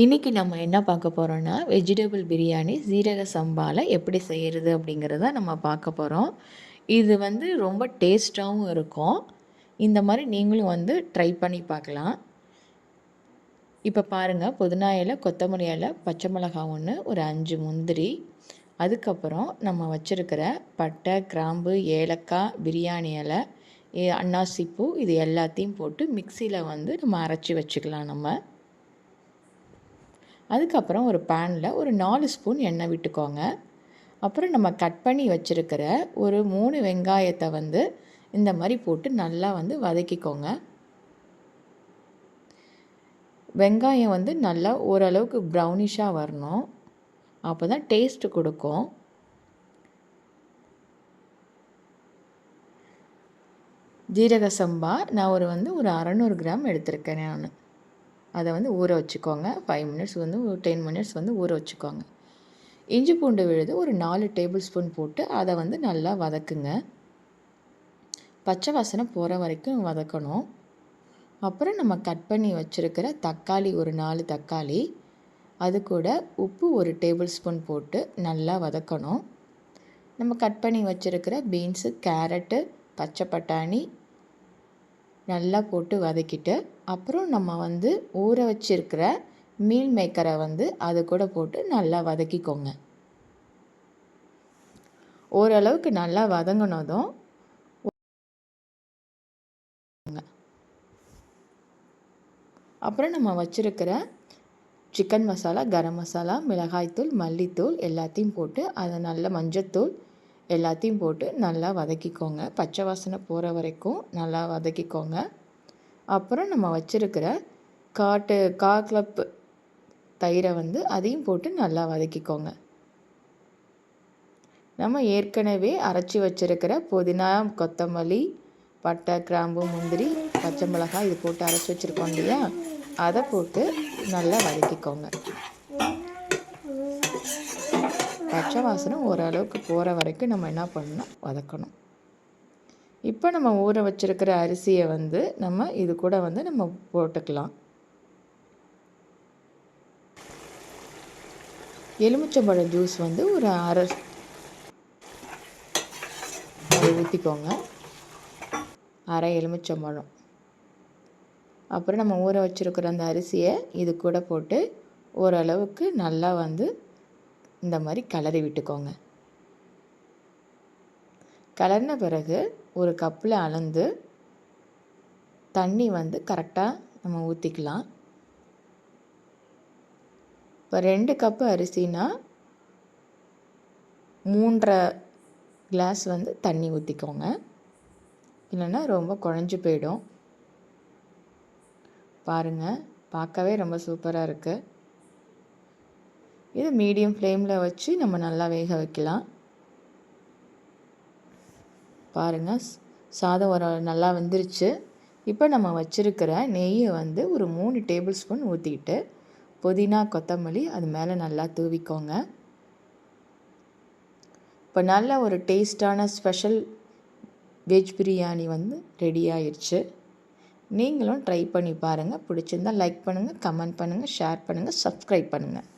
இன்றைக்கி நம்ம என்ன பார்க்க போகிறோன்னா வெஜிடபிள் பிரியாணி சீரக சம்பாவில் எப்படி செய்கிறது அப்படிங்கிறத நம்ம பார்க்க போகிறோம் இது வந்து ரொம்ப டேஸ்ட்டாகவும் இருக்கும். இந்த மாதிரி நீங்களும் வந்து ட்ரை பண்ணி பார்க்கலாம். இப்போ பாருங்கள் புதினா இலை கொத்தமல்லி இலை பச்சை மிளகா ஒன்று ஒரு அஞ்சு முந்திரி. அதுக்கப்புறம் நம்ம வச்சுருக்கிற பட்டை கிராம்பு ஏலக்காய் பிரியாணி இலை அன்னாசிப்பூ இது எல்லாத்தையும் போட்டு மிக்சியில் வந்து நம்ம அரைச்சி வச்சுக்கலாம் நம்ம. அதுக்கப்புறம் ஒரு பேனில் ஒரு நாலு ஸ்பூன் எண்ணெய் விட்டுக்கோங்க. அப்புறம் நம்ம கட் பண்ணி வச்சுருக்கிற ஒரு மூணு வெங்காயத்தை வந்து இந்த மாதிரி போட்டு நல்லா வந்து வதக்கிக்கோங்க. வெங்காயம் வந்து நல்லா ஓரளவுக்கு ப்ரௌனிஷாக வரணும். அப்போ தான் டேஸ்ட்டு கொடுக்கும். ஜீரக சம்பா நான் ஒரு வந்து ஒரு அறநூறு கிராம் எடுத்திருக்கேன் நான். அதை வந்து ஊற வச்சுக்கோங்க. ஃபைவ் மினிட்ஸ் வந்து ஒரு டென் மினிட்ஸ் வந்து ஊற வச்சுக்கோங்க. இஞ்சி பூண்டு விழுது ஒரு நாலு டேபிள் ஸ்பூன் போட்டு அதை வந்து நல்லா வதக்குங்க. பச்சை வாசனை போகிற வரைக்கும் வதக்கணும். அப்புறம் நம்ம கட் பண்ணி வச்சுருக்கிற தக்காளி ஒரு நாலு தக்காளி அது கூட உப்பு ஒரு டேபிள் ஸ்பூன் போட்டு நல்லா வதக்கணும். நம்ம கட் பண்ணி வச்சுருக்கிற பீன்ஸு கேரட்டு பச்சை பட்டாணி நல்லா போட்டு வதக்கிட்டு அப்புறம் நம்ம வந்து ஊற வச்சிருக்கிற மீல் மேக்கரை வந்து அது கூட போட்டு நல்லா வதக்கிக்கோங்க. ஓரளவுக்கு நல்லா வதங்கினதும் அப்புறம் நம்ம வச்சுருக்கிற சிக்கன் மசாலா கரம் மசாலா மிளகாய்த்தூள் மல்லித்தூள் எல்லாத்தையும் போட்டு அதை நல்ல மஞ்சத்தூள் எல்லாத்தையும் போட்டு நல்லா வதக்கிக்கோங்க. பச்சை வாசனை போகிற வரைக்கும் நல்லா வதக்கிக்கோங்க. அப்புறம் நம்ம வச்சுருக்கிற காட்டு கா கிளப்பு தயிரை வந்து அதையும் போட்டு நல்லா வதக்கிக்கோங்க. நம்ம ஏற்கனவே அரைச்சி வச்சுருக்கிற புதினா கொத்தமல்லி பட்டை கிராம்பு முந்திரி பச்சை மிளகாய் இது போட்டு அரைச்சி வச்சுருக்கோம் இல்லையா? அதை போட்டு நல்லா வதக்கிக்கோங்க. பச்சை வாசனை ஓரளவுக்கு போகிற வரைக்கும் நம்ம என்ன பண்ணணும்? வதக்கணும். இப்போ நம்ம ஊற வச்சுருக்கிற அரிசியை வந்து நம்ம இது கூட வந்து நம்ம போட்டுக்கலாம். எலுமிச்சம்பழம் ஜூஸ் வந்து ஒரு அரை அதை ஊற்றிக்கோங்க அரை எலுமிச்சம்பழம். அப்புறம் நம்ம ஊற வச்சுருக்கிற அந்த அரிசியை இது கூட போட்டு ஓரளவுக்கு நல்லா வந்து இந்த மாதிரி கிளறி விட்டுக்கோங்க. கலர்ன பிறகு ஒரு கப்பில் அளந்து தண்ணி வந்து கரெக்டாக நம்ம ஊற்றிக்கலாம் இப்போ ரெண்டு கப்பு அரிசினா மூன்றரை கிளாஸ் வந்து தண்ணி ஊற்றிக்கோங்க இல்லைன்னா ரொம்ப குழஞ்சி போயிடும். பாருங்கள் பார்க்கவே ரொம்ப சூப்பராக இருக்குது இது மீடியம் ஃப்ளேமில் வச்சு நம்ம நல்லா வேக வைக்கலாம். பாருங்கள் சாதம் ஒரு நல்லா வெந்துருச்சு. இப்போ நம்ம வச்சுருக்கிற நெய்யை வந்து ஒரு மூணு டேபிள் ஸ்பூன் ஊற்றிக்கிட்டு புதினா கொத்தமல்லி அது மேலே நல்லா தூவிக்கோங்க. இப்போ நல்ல ஒரு டேஸ்டான ஸ்பெஷல் வெஜ் பிரியாணி வந்து ரெடி ஆயிடுச்சு நீங்களும் ட்ரை பண்ணி பாருங்கள் பிடிச்சிருந்தால் லைக் பண்ணுங்கள் கமெண்ட் பண்ணுங்கள் ஷேர் பண்ணுங்கள் சப்ஸ்கிரைப் பண்ணுங்கள்